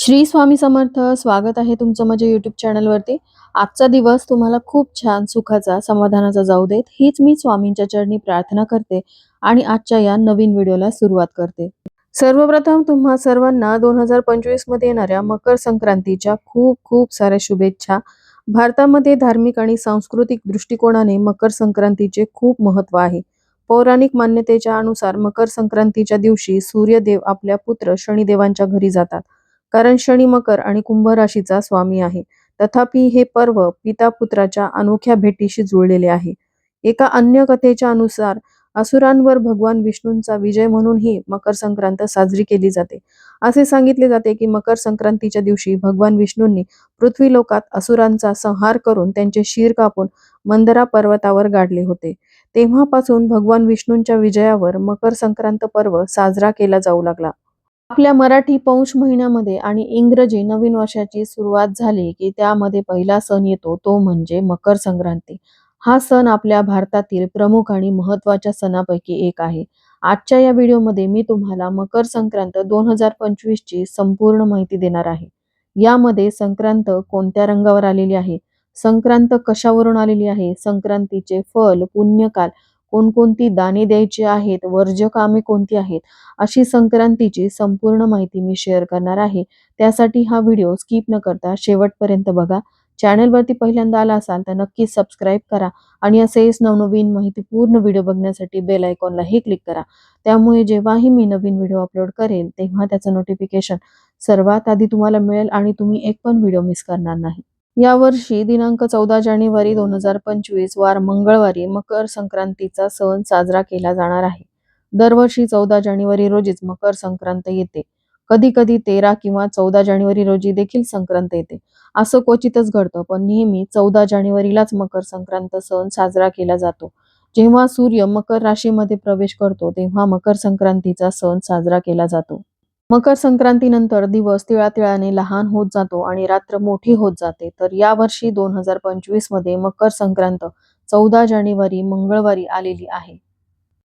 श्री स्वामी समर्थ स्वागत आहे तुमचं माझ्या युट्यूब चॅनलवरती आजचा दिवस तुम्हाला खूप छान सुखाचा समाधानाचा जाऊ देत. हीच मी स्वामींच्या चरणी प्रार्थना करते आणि आजच्या या नवीन व्हिडिओला सुरुवात करते. सर्वप्रथम तुम्हा सर्वांना दोन हजार पंचवीसमध्ये येणाऱ्या मकर संक्रांतीच्या खूप खूप साऱ्या शुभेच्छा. भारतामध्ये धार्मिक आणि सांस्कृतिक दृष्टिकोनाने मकर संक्रांतीचे खूप महत्त्व आहे. पौराणिक मान्यतेच्या अनुसार मकर संक्रांतीच्या दिवशी सूर्यदेव आपल्या पुत्र शनिदेवांच्या घरी जातात. कारण शनी मकर आणि कुंभ राशीचा स्वामी आहे. तथापि हे पर्व पिता पुत्राच्या अनोख्या भेटीशी जुळलेले आहे. एका अन्य कथेच्या अनुसार असुरांवर भगवान विष्णूंचा विजय म्हणूनही मकर संक्रांत साजरी केली जाते. असे सांगितले जाते की मकर संक्रांतीच्या दिवशी भगवान विष्णूंनी पृथ्वी लोकात असुरांचा संहार करून त्यांचे शिर कापून मंदरा पर्वतावर गाडले होते. तेव्हापासून भगवान विष्णूंच्या विजयावर मकर संक्रांत पर्व साजरा केला जाऊ लागला. आपल्या मराठी पौष महिन्यामध्ये आणि इंग्रजी नवीन वर्षाची सुरुवात झाली की त्यामध्ये पहिला सण येतो तो म्हणजे मकर संक्रांती. हा सण आपल्या भारतातील प्रमुख आणि महत्त्वाच्या सणापैकी एक आहे. आजच्या या व्हिडिओमध्ये मी तुम्हाला मकर संक्रांत दोन हजार पंचवीस ची संपूर्ण माहिती देणार आहे. यामध्ये संक्रांत कोणत्या रंगावर आलेली आहे? संक्रांत कशावरून आलेली आहे? संक्रांतीचे फल पुण्यकाल कोणकोणती दाने द्यायची आहेत वर्ज्य कामे कोणती आहेत अशी संक्रांतीची संपूर्ण माहिती मी शेअर करणार आहे. त्यासाठी हा व्हिडिओ स्किप न करता शेवटपर्यंत बघा. चॅनलवरती पहिल्यांदा आला असाल तर नक्की सबस्क्राईब करा आणि असेच नवनवीन माहिती पूर्ण व्हिडिओ बघण्यासाठी बेल आयकॉनलाही क्लिक करा. त्यामुळे जेव्हाही मी नवीन व्हिडिओ अपलोड करेन तेव्हा त्याचं नोटिफिकेशन सर्वात आधी तुम्हाला मिळेल आणि तुम्ही एक पण व्हिडिओ मिस करणार नाही. यावर्षी दिनांक चौदा जानेवारी दोन हजार पंचवीस वार मंगळवारी मकर संक्रांतीचा सण साजरा केला जाणार आहे. दरवर्षी चौदा जानेवारी रोजीच मकर संक्रांत येते. कधी कधी तेरा किंवा चौदा जानेवारी रोजी देखील संक्रांत येते. असं क्वचितच घडतं पण नेहमी चौदा जानेवारीलाच मकर संक्रांत सण साजरा केला जातो. जेव्हा सूर्य मकर राशीमध्ये प्रवेश करतो तेव्हा मकर संक्रांतीचा सण साजरा केला जातो. मकर संक्रांतीनंतर दिवस तिळातिळाने लहान होत जातो आणि रात्र मोठी होत जाते. तर यावर्षी दोन हजार पंचवीसमध्ये मकर संक्रांत चौदा जानेवारी मंगळवारी आलेली आहे.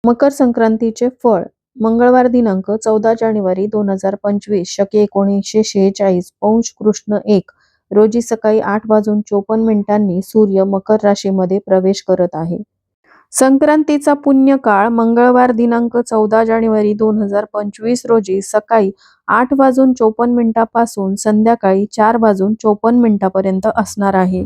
मकर संक्रांतीचे फळ मंगळवार दिनांक चौदा जानेवारी दोन हजार पंचवीस शके एकोणीसशे शेहेचाळीस पौंश कृष्ण एक रोजी सकाळी आठ वाजून चोपन्न मिनिटांनी सूर्य मकर राशीमध्ये प्रवेश करत आहे. संक्रांतीचा पुण्यकाळ मंगळवार दिनांक चौदा जानेवारी दोन हजार पंचवीस रोजी सकाळी आठ वाजून चोपन्न मिनिटापासून संध्याकाळी चार वाजून चोपन्न मिनिटापर्यंत असणार आहे.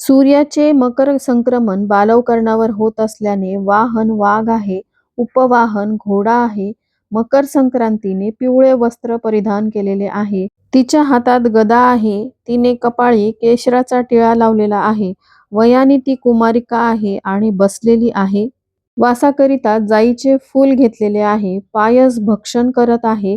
सूर्याचे मकर संक्रमण बालवकरणावर होत असल्याने वाहन वाघ आहे उपवाहन घोडा आहे मकर संक्रांतीने पिवळे वस्त्र परिधान केलेले आहे. तिच्या हातात गदा आहे तिने कपाळी केशराचा टिळा लावलेला आहे. वयाने ती कुमारिका आहे आणि बसलेली आहे. वासाकरिता जाईचे फूल घेतलेले आहे. पायस भक्षण करत आहे.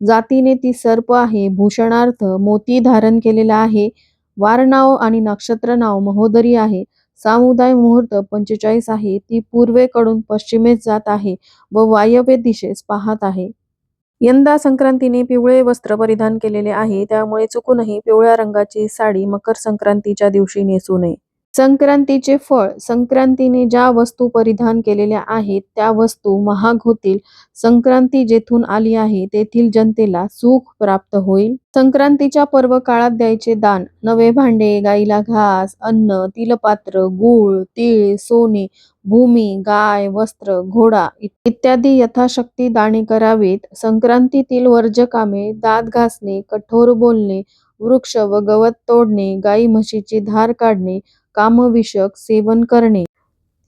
जातीने ती सर्प आहे. भूषणार्थ मोती धारण केलेला आहे. वारनाव आणि नक्षत्र नाव महोदरी आहे. सामुदाय मुहूर्त पंचेचाळीस आहे. ती पूर्वेकडून पश्चिमेस जात आहे व वायव्य दिशेस पाहत आहे. यंदा संक्रांतीने पिवळे वस्त्र परिधान केलेले आहे. त्यामुळे चुकूनही पिवळ्या रंगाची साडी मकर संक्रांतीच्या दिवशी नेसू नये. संक्रांतीचे फळ संक्रांतीने ज्या वस्तू परिधान केलेल्या आहेत त्या वस्तू महाग होतील. संक्रांती जेथून आली आहे तेथील जनतेला सुख प्राप्त होईल. संक्रांतीच्या पर्व काळात द्यायचे दान नवे भांडे गाईला घास अन्न तिलपात्र गूळ तीळ सोने भूमी गाय वस्त्र घोडा इत्यादी यथाशक्ती दाणे करावेत. संक्रांतीतील वर्जकामे दात घासणे कठोर बोलणे वृक्ष व गवत तोडणे गाई म्हशीची धार काढणे कामविषयक सेवन करणे.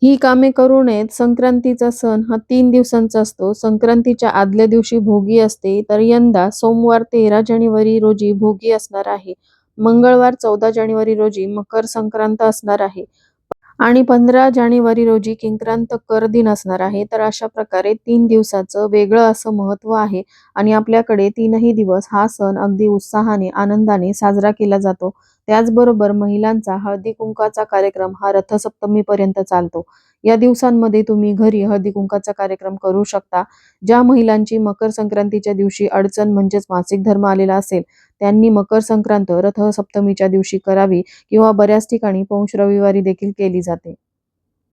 ही कामे करू नयेत संक्रांतीचा सण हा तीन दिवसांचा असतो. संक्रांतीच्या आदल्या दिवशी भोगी असते तर यंदा सोमवार तेरा जानेवारी रोजी भोगी असणार आहे. मंगळवार चौदा जानेवारी रोजी मकर संक्रांत असणार आहे. आणि पंधरा जानेवारी रोजी किंक्रांत कर दिन असणार आहे. तर अशा प्रकारे तीन दिवसाचं वेगळं असं महत्त्व आहे आणि आपल्याकडे तीनही दिवस हा सण अगदी उत्साहाने आनंदाने साजरा केला जातो. त्याचबरोबर महिलांचा हळदी कुंकाचा कार्यक्रम हा रथसप्तमी पर्यंत चालतो. या दिवसांमध्ये तुम्ही घरी हळदी कुंकाचा कार्यक्रम करू शकता. ज्या महिलांची मकर संक्रांतीच्या दिवशी अडचण म्हणजेच मासिक धर्म आलेला असेल त्यांनी मकर संक्रांत रथसप्तमीच्या दिवशी करावी किंवा बऱ्याच ठिकाणी पौष रविवारी देखील केली जाते.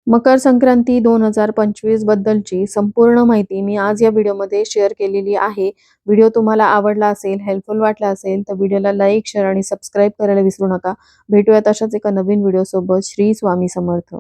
मकर संक्रांती दोन हजार पंचवीस बद्दलची संपूर्ण माहिती मी आज या व्हिडिओमध्ये शेअर केलेली आहे. व्हिडिओ तुम्हाला आवडला असेल हेल्पफुल वाटला असेल तर व्हिडिओला लाईक शेअर आणि सबस्क्राईब करायला विसरू नका. भेटूयात अशाच एका नवीन व्हिडिओसोबत. श्री स्वामी समर्थ.